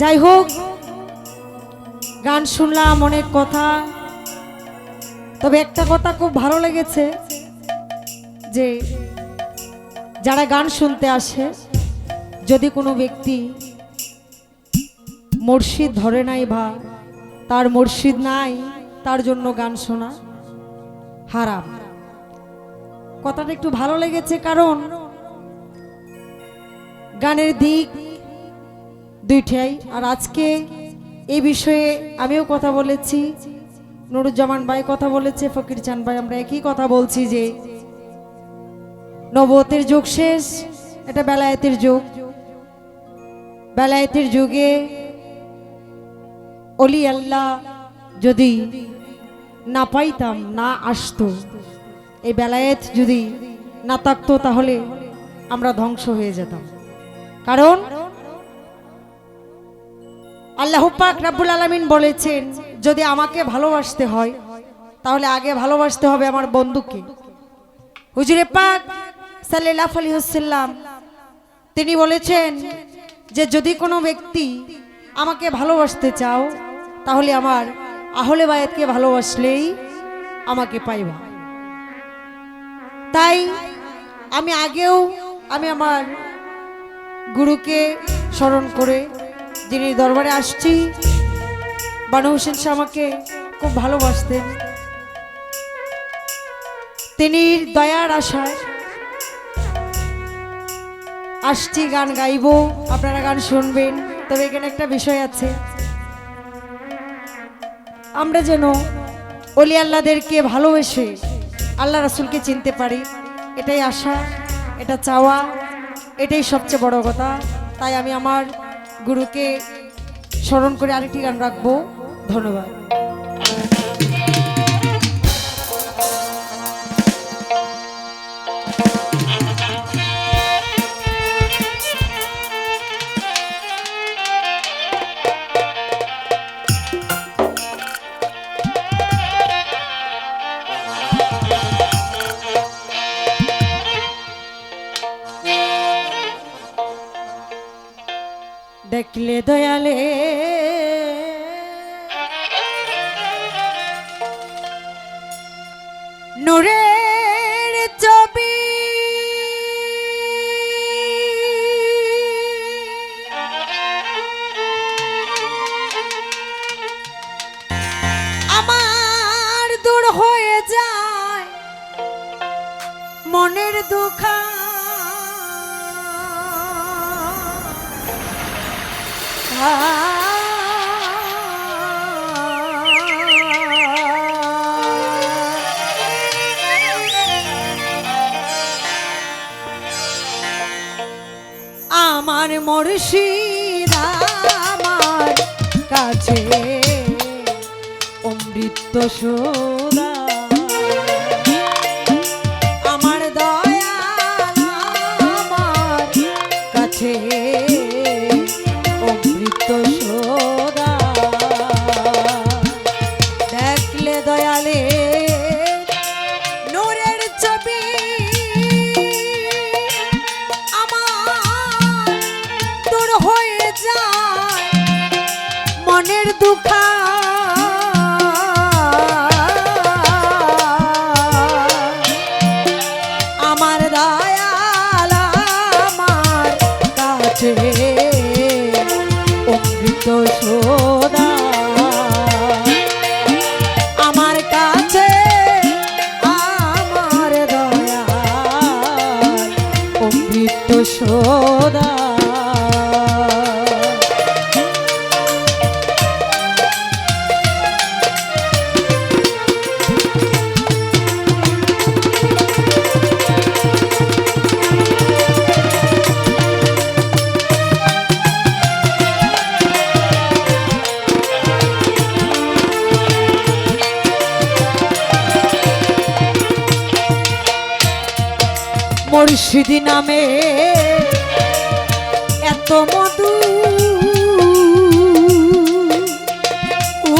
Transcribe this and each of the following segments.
যাই হোক গান শুনলাম অনেক কথা। তবে একটা কথা খুব ভালো লেগেছে যে, যারা গান শুনতে আসে, যদি কোনো ব্যক্তি মুর্শিদ ধরে নাই বা তার মুর্শিদ নাই, তার জন্য গান শোনা হারাম। কথাটা একটু ভালো লেগেছে কারণ গানের দিক দুইটাই। আর আজকে এই বিষয়ে আমিও কথা বলেছি। নুরুজ্জামান ভাই কথা বলেছে, ফকির চান ভাই, আমরা একই কথা বলছি যে নবতের যুগ শেষ, এটা বেলায়েতের যুগ। বেলায়েতের যুগে অলি আল্লাহ যদি না পাইতাম, না আসতো, এই বেলায়েত যদি না থাকতো, তাহলে আমরা ধ্বংস হয়ে যেতাম। কারণ আল্লাহ পাক রাব্বুল আলামিন বলেছেন, যদি আমাকে ভালোবাসতে হয়, তাহলে আগে ভালোবাসতে হবে আমার বন্ধুকে। হুজুরে পাক সাল্লাল্লাহু আলাইহি ওয়াসাল্লাম, তিনি বলেছেন যে, যদি কোনো ব্যক্তি আমাকে ভালোবাসতে চাও, তাহলে আমার আহলে বায়াতকে ভালোবাসলেই আমাকে পাইবা। তাই আমি আগেও আমি আমার গুরুকে স্মরণ করে যিনি দরবারে আসছি, বানু হোসেন শাহ আমাকে খুব ভালোবাসতেন। তিনি দয়ার আশায় আসছি গান গাইব, আপনারা গান শুনবেন। তবে এখানে একটা বিষয় আছে। আমরা যেন অলি আল্লাহদেরকে ভালোবেসে আল্লাহ রাসুলকে চিনতে পারি, এটাই আশা, এটা চাওয়া, এটাই সবচেয়ে বড় কথা। তাই আমি আমার গুরুকে স্মরণ করে আরেকটি গান রাখব। ধন্যবাদ। দেখলে দয়ালে মর্ষিদ আমার কাছে। অমৃত সোদা আমার দয়াল আমার কাছে। মুর্শিদি নামে মধু। উ,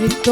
নৃত্য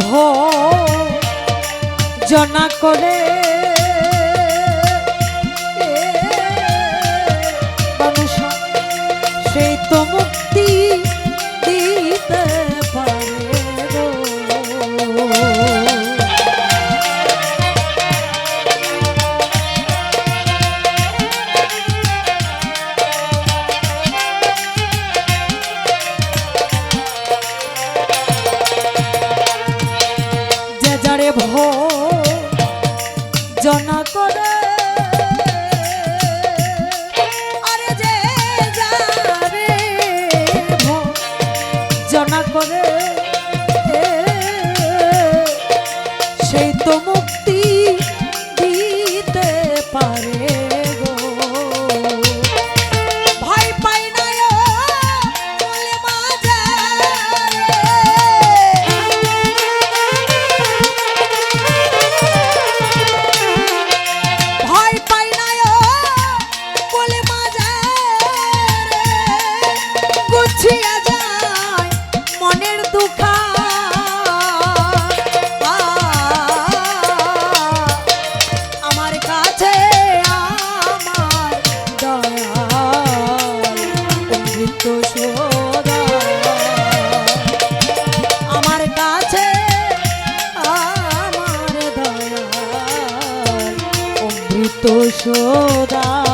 ভজনা করে করে সেই তোমার সোদা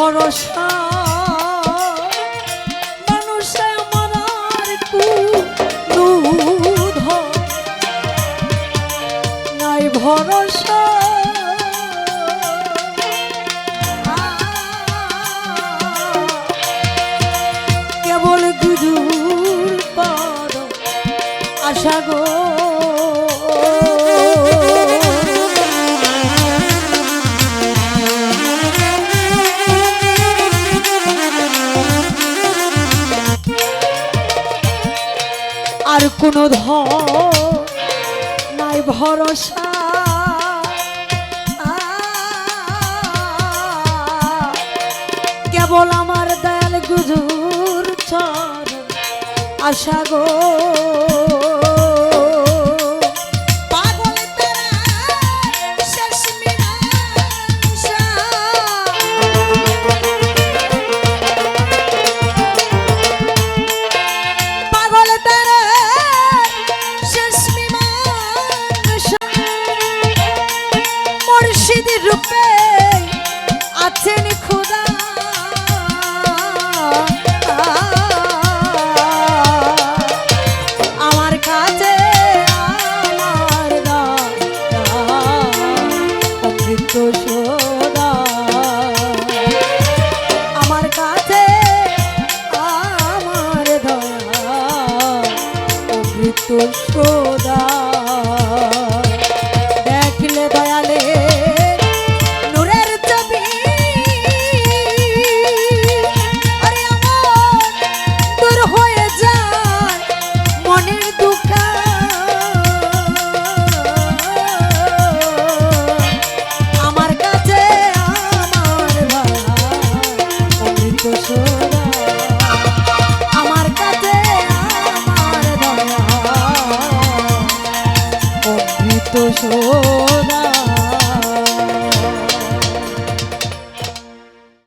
ভরসা। মানুষে নাই কেবল গুরুর পর আশা গো। কোনো ধ নাই ভরসা। কেবল আমার দয়াল গুজুর চর আশা গো।